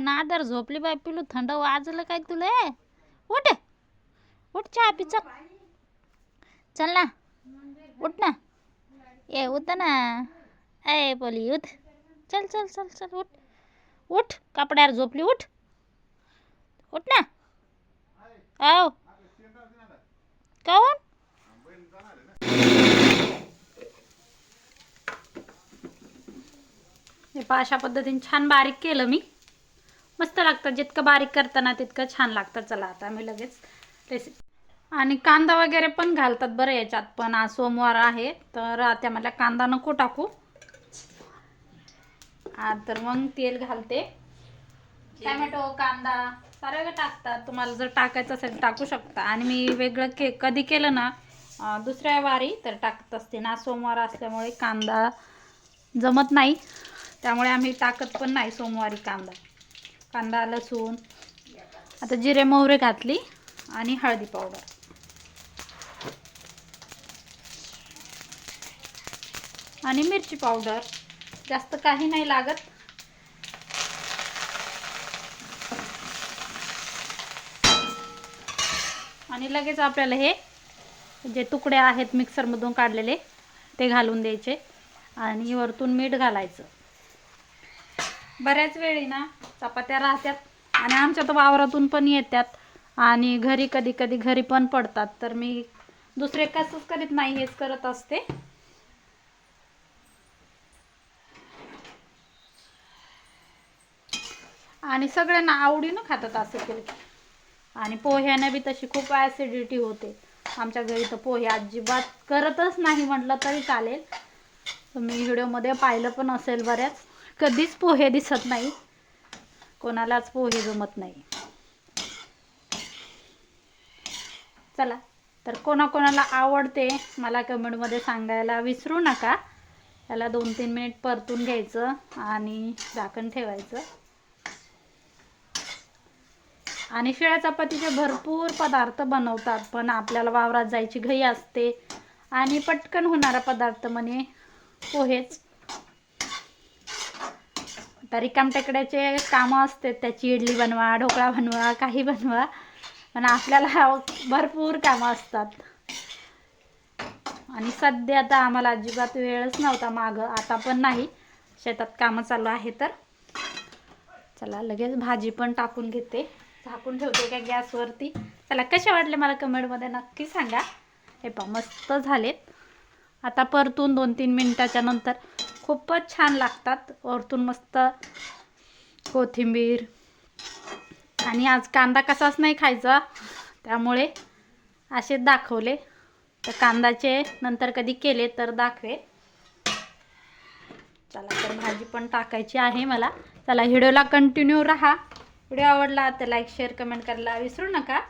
नादर झोपली बाय पिलू थंड वाजलं काय तुला? उठ उठ चहा पी चल. चल ना. उठ ना. ए उठ ना. ए बोली उठ. चल चल चल चल उठ. उठ कपड्यावर झोपली उठ. उठ ना. आओ काऊन? हे अशा पद्धतीने छान बारीक केलं मी. मस्त लागतं जितकं बारीक करताना तितकं छान लागतं चला आता आम्ही लगेच रेसिपी आणि कांदा वगैरे पण घालतात बरं याच्यात. पण आज सोमवार आहे तर आता मला कांदा नको टाकू. हा तर मग तेल घालते. टॅमॅटो कांदा सर्व टाकतात. तुम्हाला जर टाकायचं असेल तर टाकू शकता. आणि मी वेगळं के कधी केलं ना दुसऱ्या वारी तर टाकत असते. ना सोमवार असल्यामुळे कांदा जमत नाही. त्यामुळे आम्ही टाकत पण नाही सोमवारी कांदा. कांदा लसूण. आता जिरे मोहरे घातली. आणि हळदी पावडर. आणि मिरची पावडर. जास्त काही नाही लागत. आणि लगेच आपल्याला हे जे तुकडे आहेत मिक्सरमधून काढलेले ते घालून द्यायचे. आणि वरतून मीठ घालायचं. बऱ्याच वेळी ना चपात्या राहतात आणि आमच्या तर वावरातून पण येतात आणि घरी कधी कधी घरी पण पडतात. तर मी दुसरे कसंच करीत नाही हेच करत असते. आणि सगळ्यांना आवडीनं खातात असं केलं की. आणि पोह्याने बी तशी खूप ॲसिडिटी होते. आमच्या घरी तर पोहे अजिबात करतच नाही म्हटलं तरी चालेल. तुम्ही व्हिडिओमध्ये पाहिलं पण असेल बऱ्याच. कधीच पोहे दिसत नाही. कोणालाच पोहे जमत नाही. चला तर कोणाकोणाला आवडते मला कमेंटमध्ये सांगायला विसरू नका. त्याला दोन तीन मिनिट परतून घ्यायचं आणि झाकण ठेवायचं. आणि शिळ्या चपातीचे भरपूर पदार्थ बनवतात पण आपल्याला वावरात जायची घाई असते. आणि पटकन होणारा पदार्थ म्हणे पोहेच. तर रिकामटेकड्याचे कामं असते त्याची इडली बनवा ढोकळा बनवा काही बनवा. पण आपल्याला भरपूर कामं असतात. आणि सध्या आता आम्हाला अजिबात वेळच नव्हता मागं आता पण नाही. शेतात कामं चालू आहे तर. चला लगेच भाजी पण टाकून घेते. झाकून ठेवते का गॅसवरती. चला कसे वाटले मला कमेंटमध्ये नक्की सांगा. हे पा मस्त झालेत. आता परतून दोन तीन मिनटाच्या नंतर खूपच छान लागतात. वरतून मस्त कोथिंबीर. आणि आज कांदा कसाच नाही खायचा त्यामुळे असेच दाखवले. तर कांदाचे नंतर कधी केले तर दाखवे. चला तर भाजी पण टाकायची आहे मला. चला व्हिडिओला कंटिन्यू राहा. व्हिडिओ आवडला तर लाईक शेअर कमेंट करायला विसरू नका.